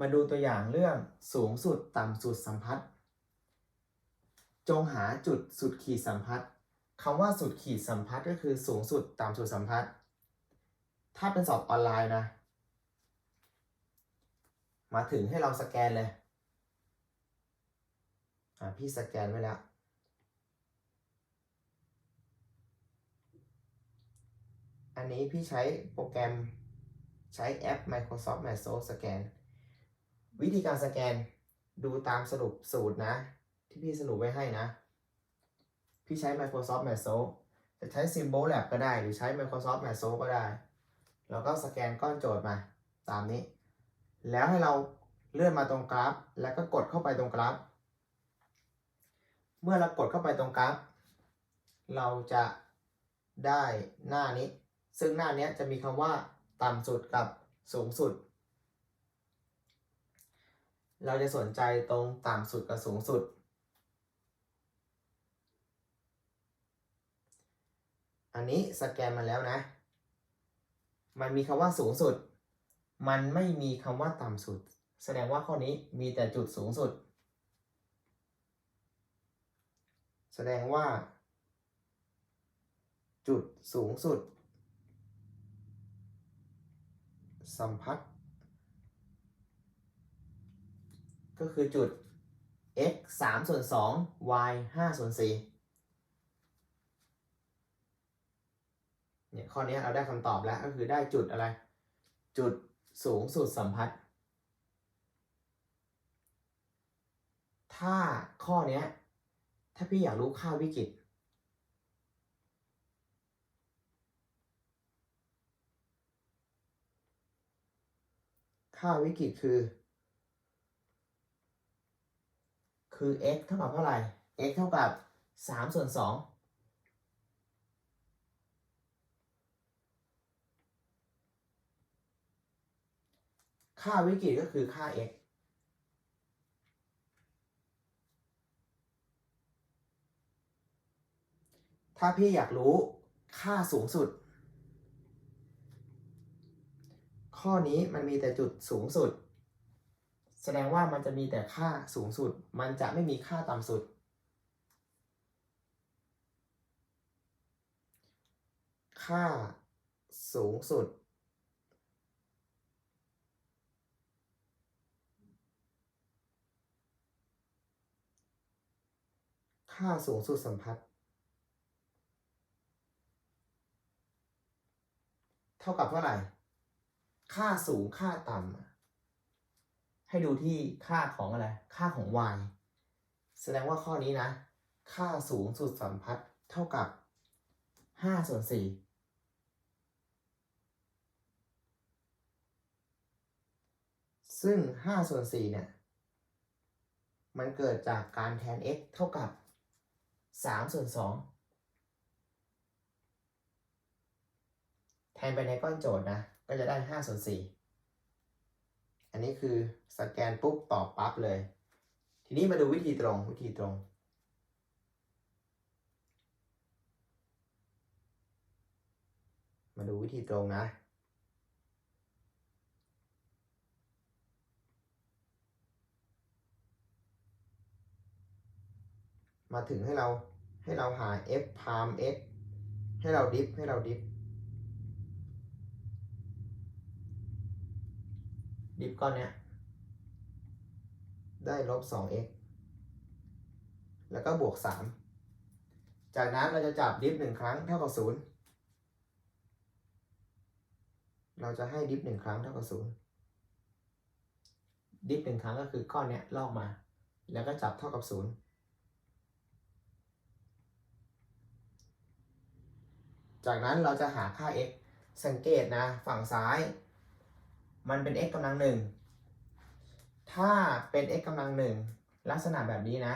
มาดูตัวอย่างเรื่องสูงสุดต่ำสุดสัมพัทธ์จงหาจุดสุดขีดสัมพัทธ์คำว่าสุดขีดสัมพัทธ์ก็คือสูงสุดต่ำสุดสัมพัทธ์ถ้าเป็นสอบออนไลน์นะ มาถึงให้เราสแกนเลยอ่าพี่สแกนไว้แล้วอันนี้พี่ใช้โปรแกรมใช้แอป Microsoft m a s o สแกน วิธีการสแกนดูตามสรุปสูตรนะ ที่พี่สรุปไว้ให้นะ พี่ใช้ Microsoft m a s o จะใช้ Symbol Lab ก็ได้ หรือใช้ Microsoft m a s o ก็ได้ แล้วก็สแกนก้อนโจทย์มา ตามนี้ แล้วให้เราเลื่อนมาตรงกราฟ แล้วก็กดเข้าไปตรงกราฟ เมื่อเรากดเข้าไปตรงกราฟ เราจะได้หน้านี้ ซึ่งหน้านี้จะมีคำว่าต่ำสุดกับสูงสุด เราจะสนใจตรงต่ำสุดกับสูงสุด อันนี้สแกนมาแล้วนะ มันมีคำว่าสูงสุด มันไม่มีคำว่าต่ำสุด แสดงว่าข้อนี้มีแต่จุดสูงสุด แสดงว่า จุดสูงสุด สัมพัทธ์ ก็คือจุด x 3ส่วน2 y 5ส่วน4เนี่ยข้อนี้เราได้คำตอบแล้วก็คือได้จุดอะไร จุดสูงสุดสัมพัทธ์ถ้าข้อนี้ถ้าพี่อยากรู้ค่าวิกฤตค่าวิกฤตคือ คือ x เท่ากับเท่าไหร่ x เท่ากับ 3 ส่วน 2 ค่าวิกฤตก็คือค่า x ถ้าพี่อยากรู้ค่าสูงสุด ข้อนี้มันมีแต่จุดสูงสุด แสดงว่ามันจะมีแต่ค่าสูงสุด มันจะไม่มีค่าต่ำสุด ค่าสูงสุด ค่าสูงสุดสัมพัทธ์เท่ากับเท่าไหร่ ค่าสูงค่าต่ำ ให้ดูที่ค่าของอะไร ค่าของ y แสดงว่าข้อนี้นะ ค่าสูงสุดสัมพัทธ์เท่ากับ5ส่วน4ซึ่ง5ส่วน4เนี่ย มันเกิดจากการแทน x เท่ากับ3ส่วน2แทนไปในก้อนโจทย์นะ ก็จะได้5ส่วน4 นนี้คือสแกนปุ๊บตอบปั๊บเลย ทีนี้มาดูวิธีตรงวิธีตรง มาดูวิธีตรงนะมาถึงให้เราให้เราหา f พาม x ให้เราดิฟให้เราดิฟ ดิฟก้อนเนี้ยได้ลบ 2x แล้วก็บวก 3 จากนั้นเราจะจับดิฟหนึ่งครั้งเท่ากับ 0 เราจะให้ดิฟหนึ่งครั้งเท่ากับ 0 ดิฟหนึ่งครั้งก็คือก้อนเนี้ยลอกมา แล้วก็จับเท่ากับ 0 จากนั้นเราจะหาค่า x สังเกตนะ ฝั่งซ้าย มันเป็น x กำลังหนึ่งถ้าเป็น x กำลังหนึ่งลักษณะแบบนี้นะ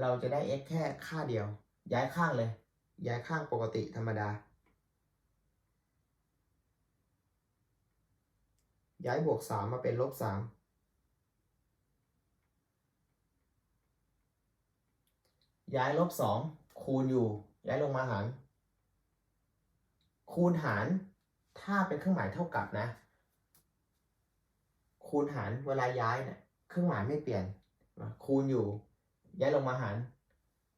เราจะได้ x แค่ค่าเดียว ย้ายข้างเลย ย้ายข้างปกติธรรมดา ย้ายบวก 3 มาเป็นลบ3ย้ายลบ 2 คูณอยู่ ย้ายลงมาหาร คูณหาร ถ้าเป็นเครื่องหมายเท่ากับนะ คูณหารเวลาย้ายเนะี่ยเครื่องหมายไม่เปลี่ยน คูณอยู่ย้ายลงมาหาร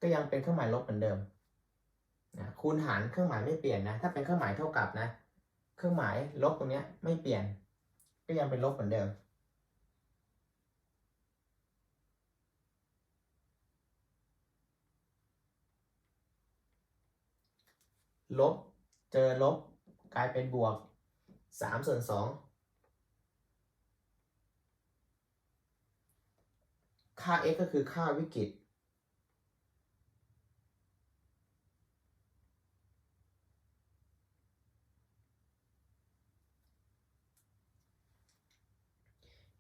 ก็ยังเป็นเครื่องหมายลบเหมือนเดิมนะคูณหารเครื่องหมายไม่เปลี่ยนนะ ถ้าเป็นเครื่องหมายเท่ากับนะ เครื่องหมายลบตรงเนี้ยไม่เปลี่ยน ก็ยังเป็นลบเหมือนเดิมลบ เจอลบ กลายเป็นบวก3ส่วน2 ค่า x ก็คือค่าวิกฤต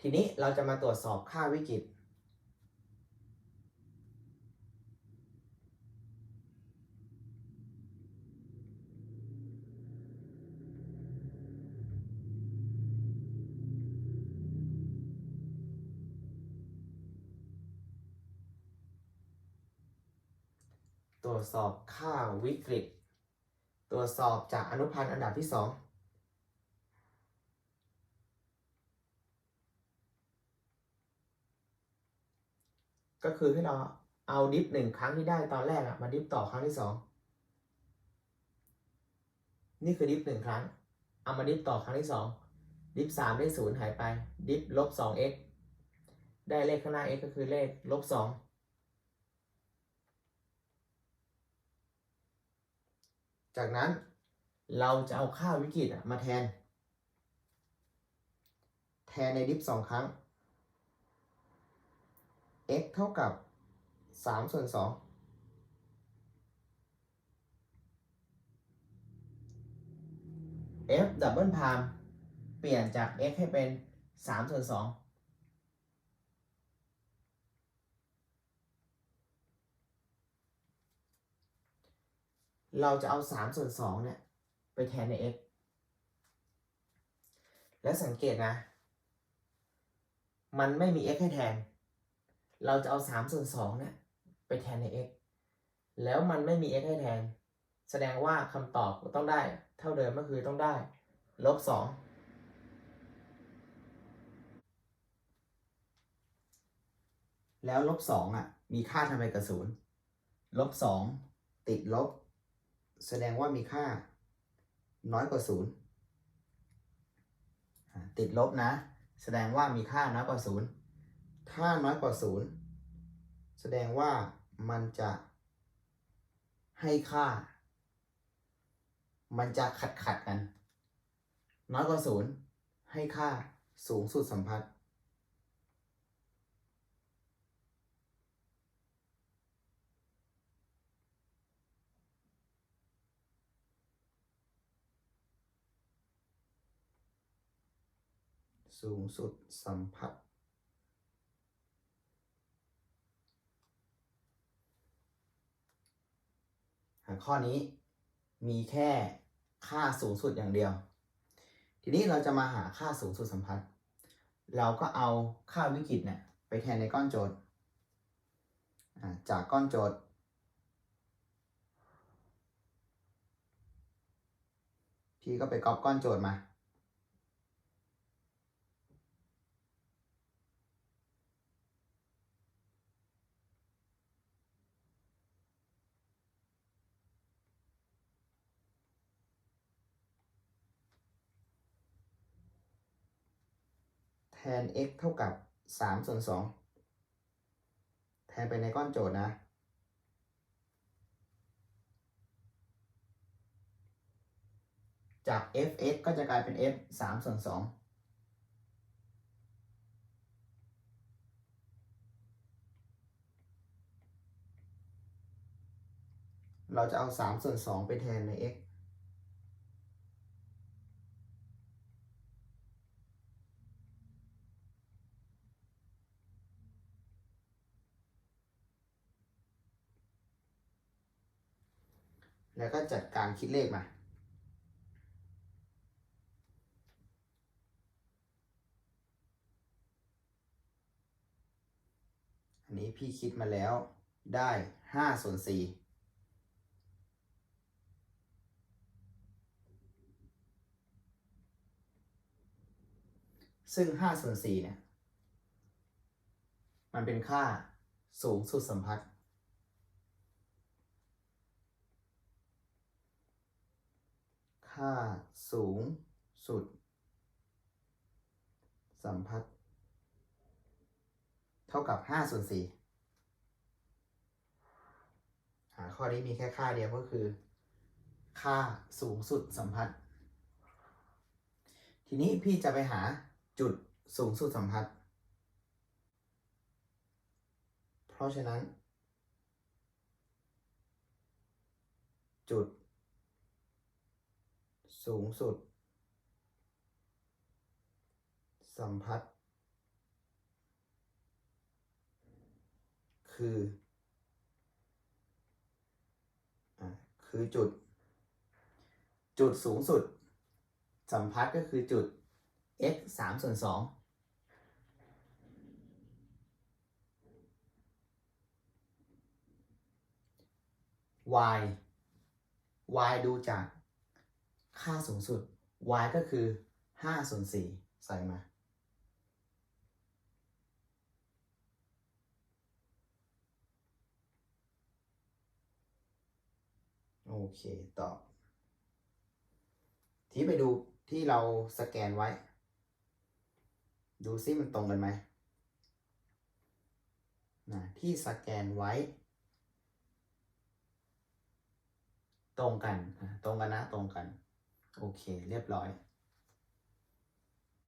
ทีนี้เราจะมาตรวจสอบค่าวิกฤต ตรวจสอบค่าวิกฤต ตรวจสอบจากอนุพันธ์อันดับที่สองก็คือให้เราเอาดิฟหนึ่งครั้งที่ได้ตอนแรกอะมาดิฟต่อครั้งที่สองนี่คือดิฟหนึ่งครั้ง เอามาดิฟต่อครั้งที่สองดิฟสามได้ศูนย์หายไป ดิฟลบสอง x ได้เลขข้างหน้า x ก็คือเลขลบสอง จากนั้นเราจะเอาค่าวิกฤตมาแทน แทนในดิฟสองครั้ง x เท่ากับ3ส่วน2ฟดับเบิลพามเปลี่ยนจาก x ให้เป็น3ส่วน2 เราจะเอาสามส่วนสองเนี่ยไปแทนใน x และสังเกตนะ มันไม่มี x ให้แทน เราจะเอาสามส่วนสองเนี่ยไปแทนใน x แล้วมันไม่มี x ให้แทน แสดงว่าคำตอบต้องได้เท่าเดิมก็คือต้องได้ลบสองแล้วลบสองอะ มีค่าทำไมกับศูนลบสองติดลบ แสดงว่ามีค่าน้อยกว่าศูนย์ติดลบนะ แสดงว่ามีค่าน้อยกว่าศูนย์ถ้าน้อยกว่าศูนย์แสดงว่ามันจะให้ค่า มันจะขัดขัดกัน น้อยกว่าศูนย์ให้ค่าสูงสุดสัมพัทธ์ สูงสุดสัมผัสข้อนี้มีแค่ค่าสูงสุดอย่างเดียว ทีนี้เราจะมาหาค่าสูงสุดสัมพัทธ์เราก็เอาค่าวิกฤตเนี่ยไปแทนในก้อนโจทย์ จากก้อนโจทย์ พี่ก็ไปก๊อปก้อนโจทย์มา แท น x เท่ากับ3ส่วน2แทนไปในก้อนโจทย์นะ จาก f(x) ก็จะกลายเป็น f 3ส่วน2เราจะเอา 3 ส่วน 2 ไปแทนใน x แล้วก็จัดการคิดเลขมา อันนี้พี่คิดมาแล้วได้5ส่วน4ซึ่ง5ส่วน4เนี่ย มันเป็นค่าสูงสุดสัมพัทธ์ ค่าสูงสุด สัมพัทธ์เท่ากับ5ส่วน4หาข้อนี้มีแค่ค่าเดียวก็คือ ค่าสูงสุดสัมพัทธ์ทีนี้พี่จะไปหาจุดสูงสุดสัมพัทธ์เพราะฉะนั้น จุด สูงสุด สัมพัทธ์คืออคือจุด จุดสูงสุด สัมพัทธ์ก็คือจุด x สามส่วนสอง y y ดูจาก ค่าสูงสุด y ก็คือห้าส่วนสี่ใส่มา โอเค ตอบ ที่ไปดูที่เราสแกนไว้ ดูซิมันตรงกันไหมนะที่สแกนไว้ ตรงกัน ตรงกันนะ ตรงกัน โอเค เรียบร้อย